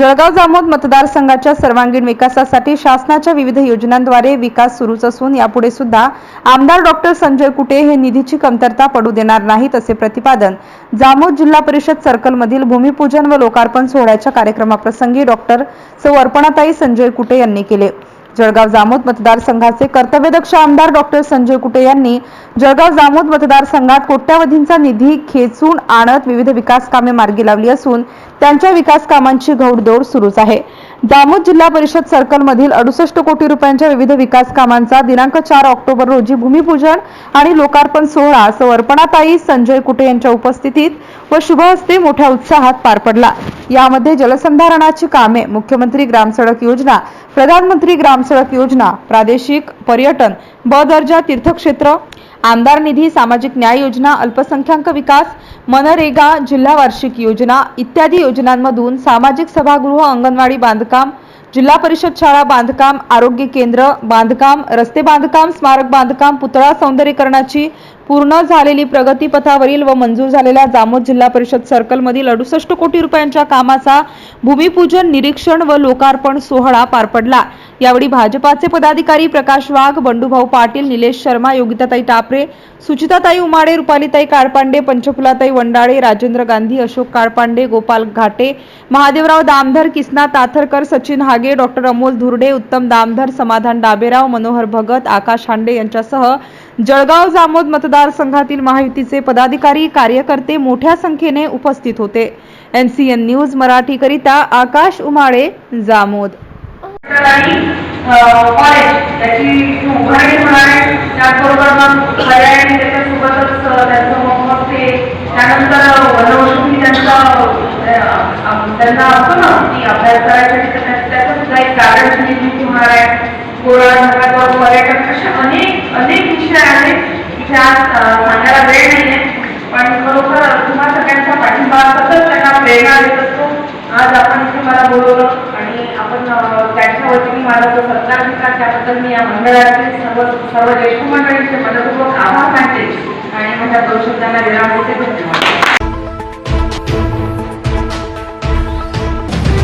जळगाव जामोद मतदारसंघाच्या सर्वांगीण विकासासाठी शासनाच्या विविध योजनांद्वारे विकास सुरूच असून यापुढे सुद्धा आमदार डॉक्टर संजय कुटे हे निधीची कमतरता पडू देणार नाहीत असे प्रतिपादन जामोद जिल्हा परिषद सर्कलमधील भूमिपूजन व लोकार्पण सोहळ्याच्या कार्यक्रमाप्रसंगी डॉक्टर सौ अर्पणाताई संजय कुटे यांनी केले. जळगाव जामोद मतदारसंघाचे कर्तव्यदक्ष आमदार डॉक्टर संजय कुटे यांनी जळगाव जामोद मतदारसंघात कोट्यावधींचा निधी खेचून आणत विविध विकास कामे मार्गी लावली असून त्यांच्या विकास कामांची घौडदौड सुरूच आहे. दामोद जिल्हा परिषद सर्कलमधील अडुसष्ट कोटी रुपयांच्या विविध विकास कामांचा दिनांक चार ऑक्टोबर रोजी भूमिपूजन आणि लोकार्पण सोहळा सौ अर्पणाताई संजय कुटे यांच्या उपस्थितीत व शुभहस्ते मोठ्या उत्साहात पार पडला. यामध्ये जलसंधारणाची कामे मुख्यमंत्री ग्रामसडक योजना प्रधानमंत्री ग्रामसडक योजना प्रादेशिक पर्यटन ब दर्जा तीर्थक्षेत्र आमदार निधी सामाजिक न्याय योजना अल्पसंख्याक विकास मनरेगा जिल्हा वार्षिक योजना इत्यादी योजनांमधून सामाजिक सभागृह अंगणवाडी बांधकाम जिल्हा परिषद शाळा बांधकाम आरोग्य केंद्र बांधकाम रस्ते बांधकाम स्मारक बांधकाम पुतळा सौंदर्यीकरणाची पूर्ण झालेली प्रगतीपथावरील व मंजूर झालेल्या जामोद जिल्हा परिषद सर्कलमधील अडुसष्ट कोटी रुपयांच्या कामाचा भूमिपूजन निरीक्षण व लोकार्पण सोहळा पार पडला. यावेळी भाजपाचे पदाधिकारी प्रकाश वाघ बंडूभाऊ पाटील निलेश शर्मा योगिताताई टापरे सुचिताताई उमाडे रुपालीताई काळपांडे पंचफुलाताई वंडाळे राजेंद्र गांधी अशोक काळपांडे गोपाल घाटे महादेवराव दामधर किसना ताथरकर सचिन हागे डॉक्टर अमोल धुर्डे उत्तम दामधर समाधान डाबेराव मनोहर भगत आकाश हांडे यांच्यासह जळगाव जामोद मतदारसंघातील महायुतीचे पदाधिकारी कार्यकर्ते मोठ्या संख्येने उपस्थित होते. एन सी एन न्यूज मराठीकरिता आकाश उमाळे जामोद. त्यानंतर वनौषधी त्यांचा त्यांना असतो ना की अभ्यास करायसाठी त्याचं सुद्धा एक कारण होणार आहे. गोळा नगरावर पर्यटन अशा अनेक आहेत सांगायला वेळ नाहीये पण खरोखर तुम्हा सगळ्यांचा पाठिंबा सतत त्यांना प्रेरणा देत असतो. आज आपण इथे मला बोलवलं आणि आपण त्यांच्या वतीने मला जो सत्कार घेतला त्याबद्दल मी या मंडळाचे सर्व सर्व ज्येष्ठ मंडळींचे मनपूर्वक आभार मानते. आणि माझ्या दोन शब्दांना विराम देते. धन्यवाद.